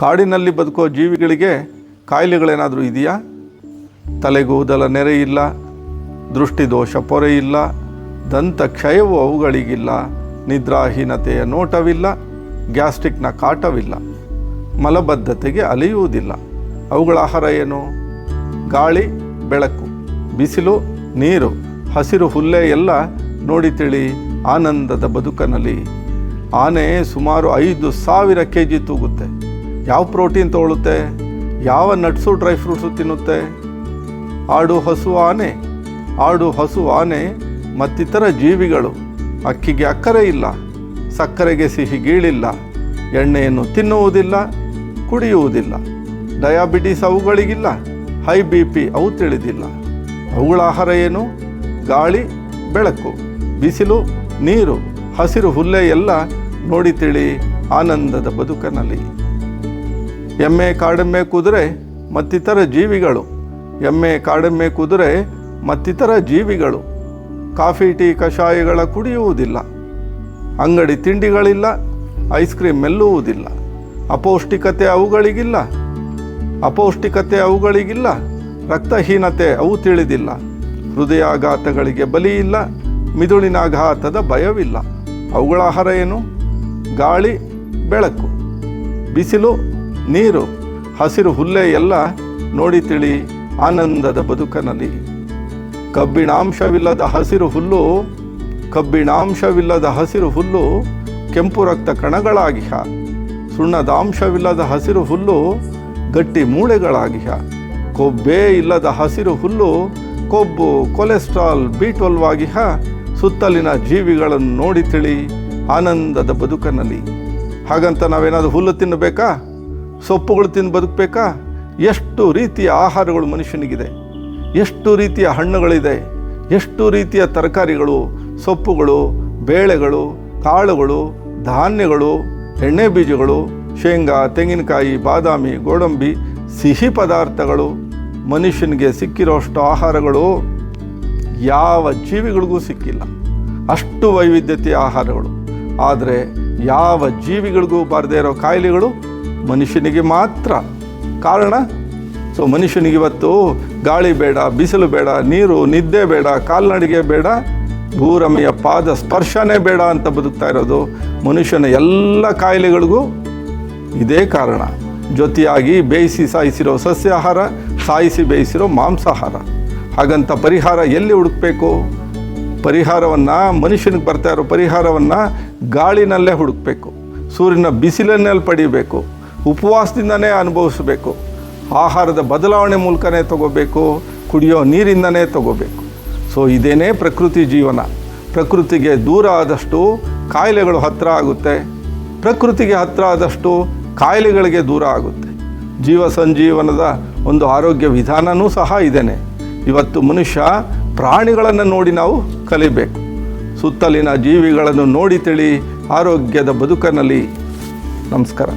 ಕಾಡಿನಲ್ಲಿ ಬದುಕೋ ಜೀವಿಗಳಿಗೆ ಕಾಯಿಲೆಗಳೇನಾದರೂ ಇದೆಯಾ? ತಲೆಗೂದಲ ನೆರೆ ಇಲ್ಲ ದೃಷ್ಟಿದೋಷ ಪೊರೆ ಇಲ್ಲ, ದಂತ ಕ್ಷಯವು ಅವುಗಳಿಗಿಲ್ಲ, ನಿದ್ರಾಹೀನತೆಯ ನೋಟವಿಲ್ಲ, ಗ್ಯಾಸ್ಟ್ರಿಕ್ನ ಕಾಟವಿಲ್ಲ, ಮಲಬದ್ಧತೆಗೆ ಅಲಿಯುವುದಿಲ್ಲ. ಅವುಗಳ ಆಹಾರ ಏನು? ಗಾಳಿ, ಬೆಳಕು, ಬಿಸಿಲು, ನೀರು, ಹಸಿರು ಹುಲ್ಲೆ ಎಲ್ಲ ನೋಡಿ ತಿಳಿ ಆನಂದದ ಬದುಕನಲ್ಲಿ ಆನೆ ಸುಮಾರು ಐದು ಸಾವಿರ ಕೆ ಜಿ ತೂಗುತ್ತೆ. ಯಾವ ಪ್ರೋಟೀನ್ ತಗೊಳ್ಳುತ್ತೆ ಯಾವ ನಟ್ಸು ಡ್ರೈ ಫ್ರೂಟ್ಸು ತಿನ್ನುತ್ತೆ? ಆಡು, ಹಸು, ಆನೆ. ಆಡು, ಹಸು, ಆನೆ ಮತ್ತಿತರ ಜೀವಿಗಳು. ಅಕ್ಕಿಗೆ ಅಕ್ಕರೆ ಇಲ್ಲ, ಸಕ್ಕರೆಗೆ ಸಿಹಿ ಗೀಳಿಲ್ಲ, ಎಣ್ಣೆಯನ್ನು ತಿನ್ನುವುದಿಲ್ಲ, ಕುಡಿಯುವುದಿಲ್ಲ ಡಯಾಬಿಟೀಸ್ ಅವುಗಳಿಗಿಲ್ಲ ಹೈ ಬಿ ಪಿ ಅವು ತಿಳಿದಿಲ್ಲ. ಅವುಗಳ ಆಹಾರ ಏನು? ಗಾಳಿ, ಬೆಳಕು, ಬಿಸಿಲು, ನೀರು, ಹಸಿರು ಹುಲ್ಲೆ ಎಲ್ಲ ನೋಡಿ ತಿಳಿ ಆನಂದದ ಬದುಕನಲ್ಲಿ. ಎಮ್ಮೆ ಕಾಡೆಮ್ಮೆ ಕುದುರೆ ಮತ್ತಿತರ ಜೀವಿಗಳು. ಎಮ್ಮೆ ಕಾಡೆಮ್ಮೆ ಕುದುರೆ ಮತ್ತಿತರ ಜೀವಿಗಳು. ಕಾಫಿ, ಟೀ, ಕಷಾಯಗಳ ಕುಡಿಯುವುದಿಲ್ಲ. ಅಂಗಡಿ ತಿಂಡಿಗಳಿಲ್ಲ, ಐಸ್ ಕ್ರೀಮ್ ಮೆಲ್ಲುವುದಿಲ್ಲ. ಅಪೌಷ್ಟಿಕತೆ ಅವುಗಳಿಗಿಲ್ಲ. ಅಪೌಷ್ಟಿಕತೆ ಅವುಗಳಿಗಿಲ್ಲ. ರಕ್ತಹೀನತೆ ಅವು ತಿಳಿದಿಲ್ಲ. ಹೃದಯಾಘಾತಗಳಿಗೆ ಬಲಿ ಇಲ್ಲ. ಮಿದುಳಿನಾಘಾತದ ಭಯವಿಲ್ಲ. ಅವುಗಳ ಆಹಾರ ಏನು? ಗಾಳಿ, ಬೆಳಕು. ಬಿಸಿಲು ನೀರು, ಹಸಿರು ಹುಲ್ಲೆ ಎಲ್ಲ ನೋಡಿ ತಿಳಿ ಆನಂದದ ಬದುಕನಲ್ಲಿ. ಕಬ್ಬಿಣಾಂಶವಿಲ್ಲದ ಹಸಿರು ಹುಲ್ಲು, ಕಬ್ಬಿಣಾಂಶವಿಲ್ಲದ ಹಸಿರು ಹುಲ್ಲು ಕೆಂಪು ರಕ್ತ ಕಣಗಳಾಗಿಹ. ಸುಣ್ಣದಾಂಶವಿಲ್ಲದ ಹಸಿರು ಹುಲ್ಲು ಗಟ್ಟಿ ಮೂಳೆಗಳಾಗಿಹ. ಕೊಬ್ಬೇ ಇಲ್ಲದ ಹಸಿರು ಹುಲ್ಲು ಕೊಬ್ಬು, ಕೊಲೆಸ್ಟ್ರಾಲ್, ಬಿ ಟ್ವೆಲ್ವ್ ಆಗಿಹ. ಸುತ್ತಲಿನ ಜೀವಿಗಳನ್ನು ನೋಡಿ ತಿಳಿ ಆನಂದದ ಬದುಕನಲ್ಲಿ. ಹಾಗಂತ ನಾವೇನಾದರೂ ಹುಲ್ಲು ತಿನ್ನಬೇಕಾ? ಸೊಪ್ಪುಗಳು ತಿಂದು ಬದುಕಬೇಕಾ? ಎಷ್ಟು ರೀತಿಯ ಆಹಾರಗಳು ಮನುಷ್ಯನಿಗಿದೆ? ಎಷ್ಟು ರೀತಿಯ ಹಣ್ಣುಗಳಿದೆ? ಎಷ್ಟು ರೀತಿಯ ತರಕಾರಿಗಳು, ಸೊಪ್ಪುಗಳು, ಬೇಳೆಗಳು, ಕಾಳುಗಳು, ಧಾನ್ಯಗಳು, ಎಣ್ಣೆ ಬೀಜಗಳು, ಶೇಂಗಾ, ತೆಂಗಿನಕಾಯಿ, ಬಾದಾಮಿ, ಗೋಡಂಬಿ, ಸಿಹಿ ಪದಾರ್ಥಗಳು ಮನುಷ್ಯನಿಗೆ ಸಿಕ್ಕಿರೋಷ್ಟು ಆಹಾರಗಳು ಯಾವ ಜೀವಿಗಳಿಗೂ ಸಿಕ್ಕಿಲ್ಲ. ಅಷ್ಟು ವೈವಿಧ್ಯತೆಯ ಆಹಾರಗಳು. ಆದರೆ ಯಾವ ಜೀವಿಗಳಿಗೂ ಬಾರದೇ ಇರೋ ಕಾಯಿಲೆಗಳು ಮನುಷ್ಯನಿಗೆ ಮಾತ್ರ ಕಾರಣ? ಸೊ ಮನುಷ್ಯನಿಗೆ ಇವತ್ತು ಗಾಳಿ ಬೇಡ, ಬಿಸಿಲು ಬೇಡ, ನೀರು, ನಿದ್ದೆ ಬೇಡ, ಕಾಲ್ನಡಿಗೆ ಬೇಡ, ಭೂರಮೆಯ ಪಾದ ಸ್ಪರ್ಶನೇ ಬೇಡ ಅಂತ ಬದುಕ್ತಾ ಇರೋದು ಮನುಷ್ಯನ ಎಲ್ಲ ಕಾಯಿಲೆಗಳಿಗೂ ಇದೇ ಕಾರಣ. ಜೊತೆಯಾಗಿ ಬೇಯಿಸಿ ಸಾಯಿಸಿರೋ ಸಸ್ಯಾಹಾರ, ಸಾಯಿಸಿ ಬೇಯಿಸಿರೋ ಮಾಂಸಾಹಾರ. ಹಾಗಂತ ಪರಿಹಾರ ಎಲ್ಲಿ ಹುಡುಕ್ಬೇಕು? ಪರಿಹಾರವನ್ನು, ಮನುಷ್ಯನಿಗೆ ಬರ್ತಾ ಇರೋ ಪರಿಹಾರವನ್ನು ಗಾಳಿನಲ್ಲೇ ಹುಡುಕ್ಬೇಕು. ಸೂರ್ಯನ ಬಿಸಿಲನ್ನಲ್ಲಿ ಪಡಿಬೇಕು ಉಪವಾಸದಿಂದನೇ ಅನುಭವಿಸಬೇಕು. ಆಹಾರದ ಬದಲಾವಣೆ ಮೂಲಕನೇ ತಗೋಬೇಕು, ಕುಡಿಯೋ ನೀರಿಂದನೇ ತಗೋಬೇಕು. ಸೊ ಇದೇನೇ ಪ್ರಕೃತಿ ಜೀವನ. ಪ್ರಕೃತಿಗೆ ದೂರ ಆದಷ್ಟು ಕಾಯಿಲೆಗಳು ಹತ್ತಿರ ಆಗುತ್ತೆ. ಪ್ರಕೃತಿಗೆ ಹತ್ತಿರ ಆದಷ್ಟು ಕಾಯಿಲೆಗಳಿಗೆ ದೂರ ಆಗುತ್ತೆ. ಜೀವ ಸಂಜೀವನದ ಒಂದು ಆರೋಗ್ಯ ವಿಧಾನವೂ ಸಹ ಇದೇನೆ. ಇವತ್ತು ಮನುಷ್ಯ ಪ್ರಾಣಿಗಳನ್ನು ನೋಡಿ ನಾವು ಕಲಿಬೇಕು. ಸುತ್ತಲಿನ ಜೀವಿಗಳನ್ನು ನೋಡಿ ತಿಳಿ ಆರೋಗ್ಯದ ಬದುಕನಲ್ಲಿ ನಮಸ್ಕಾರ.